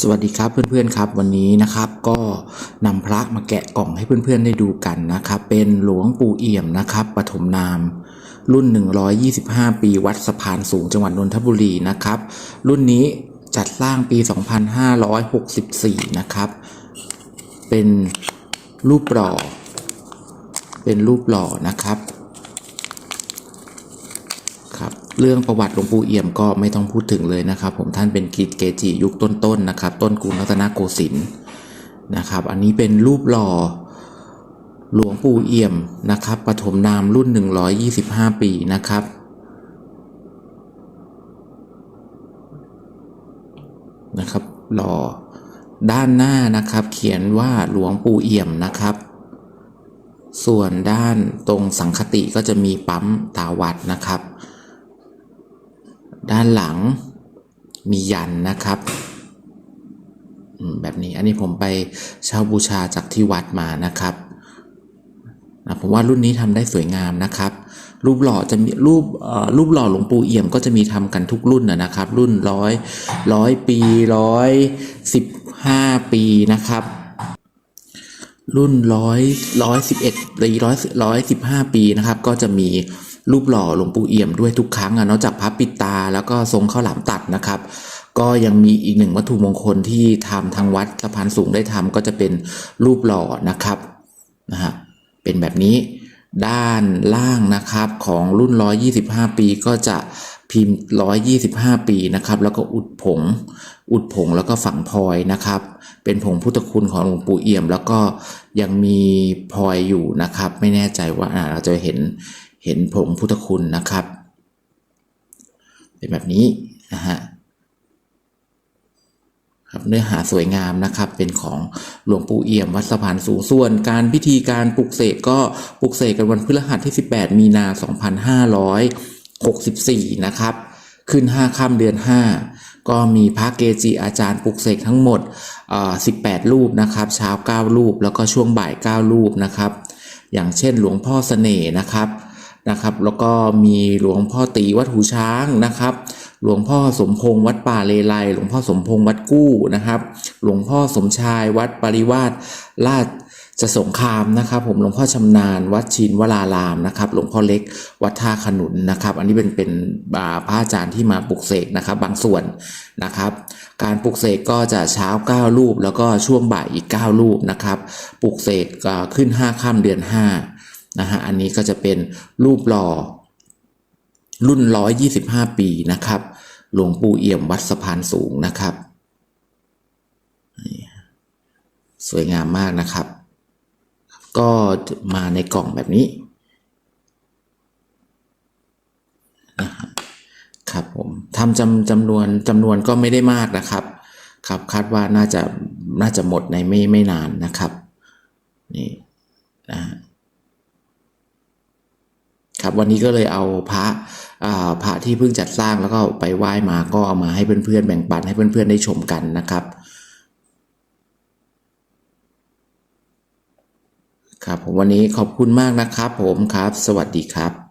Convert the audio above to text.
สวัสดีครับเพื่อนๆครับวันนี้นะครับก็นำพระมาแกะกล่องให้เพื่อนๆได้ดูกันนะครับ เป็นหลวงปู่เอี่ยมนะครับปฐมนาม รุ่น 125 ปีวัดสะพานสูงจังหวัดนนทบุรีนะครับ รุ่นนี้จัดสร้างปี 2564 นะครับ เป็นรูปหล่อ เป็นรูปหล่อนะครับ ครับ เรื่องประวัติหลวงปู่เอี่ยมก็ไม่ต้องพูดถึงเลยนะครับ ผมท่านเป็นกิจเกจิยุคต้นๆนะครับ ต้นกรุงรัตนโกสินทร์นะครับ อันนี้เป็นรูปหล่อหลวงปู่เอี่ยมนะครับปฐมนามรุ่น 125 ปีนะครับ นะครับหล่อด้านหน้านะครับ เขียนว่าหลวงปู่เอี่ยมนะครับ ส่วนด้านตรงสังคติก็จะมีปั๊มตาวัดนะครับ ด้านหลังมียันนะครับแบบนี้อันนี้ผมไปเช่าบูชาจากที่วัดมานะครับนะผมว่ารุ่นนี้ทำได้สวยงามนะครับ รูปหล่อจะมีรูปรูปหล่อหลวงปู่เอี่ยมก็จะมีทำกันทุกรุ่นนะนะครับ รุ่นร้อยร้อยปีร้อยสิบห้าปีนะครับ รุ่นร้อยร้อยสิบเอ็ดปีร้อยร้อยสิบห้าปีนะครับ ก็จะมี รูปหล่อหลวงปู่เอี่ยมด้วยทุกครั้งอะนอกจากพับปิดตาแล้วก็ทรงข้าวหลามตัดนะครับ ก็ยังมีอีกหนึ่งวัตถุมงคลที่ทำทางวัดสะพานสูงได้ทำก็จะเป็นรูปหล่อนะครับนะฮะเป็นแบบนี้ด้านล่างนะครับของรุ่น 125 ปีก็จะพิมพ์ 125 ปีนะครับแล้วก็อุดผง อุดผงแล้วก็ฝังพลอยนะครับ เป็นผงพุทธคุณของหลวงปู่เอี่ยม แล้วก็ยังมีพลอยอยู่นะครับ ไม่แน่ใจว่าเราจะเห็น เห็นผงพุทธคุณนะครับ เป็นแบบนี้นะฮะครับเนื้อหาสวยงามนะครับ เป็นของหลวงปู่เอี่ยมวัดสะพานสูงส่วน การพิธีการปลุกเสกก็ปลุกเสกกันวันพฤหัสที่ 18 มีนา 2564 นะครับ ขึ้น 5 ค่ำเดือน 5 ก็มีพระเกจิอาจารย์ปลุกเสกทั้งหมดอ่อ18 รูปนะครับ เช้า 9 รูป แล้วก็ช่วงบ่าย 9 รูปนะครับ อย่างเช่นหลวงพ่อเสน่ห์นะครับ นะครับ แล้วก็มีหลวงพ่อตีวัดหูช้างนะครับ หลวงพ่อสมพงษ์วัดป่าเลไลหลวงพ่อสมพงษ์วัดกู้นะครับ หลวงพ่อสมชายวัดปริวาสราชจะสงครามนะครับ ผมหลวงพ่อชำนาญ วัดชินวรารามนะครับ หลวงพ่อเล็กวัดท่าขนุนนะครับ อันนี้เป็นเป็นบาพระอาจารย์ที่มาปลุกเสกนะครับ บางส่วนนะครับ การปลุกเสกก็จะเช้า 9 รูป แล้วก็ช่วงบ่ายอีก 9 รูปนะครับปลุกเสกขึ้น 5 ค่ำเดือน 5 นะฮะอันนี้ก็จะเป็นรูปหล่อรุ่น 125 ปีนะครับ หลวงปู่เอี่ยมวัดสะพานสูงนะครับ สวยงามมากนะครับ ก็มาในกล่องแบบนี้ครับผมทำจำจำนวนจำนวนก็ไม่ได้มากนะครับ ครับคาดว่าน่าจะน่าจะหมดในไม่ไม่นานนะครับนี่นะฮะ ครับ วันนี้ก็เลยเอาพระพระที่เพิ่งจัดสร้างแล้วก็ไปไหว้มาก็เอามาให้เพื่อนๆแบ่งปันให้เพื่อนๆได้ชมกันนะครับ ครับผมวันนี้ขอบคุณมากนะครับ ผมครับ สวัสดีครับ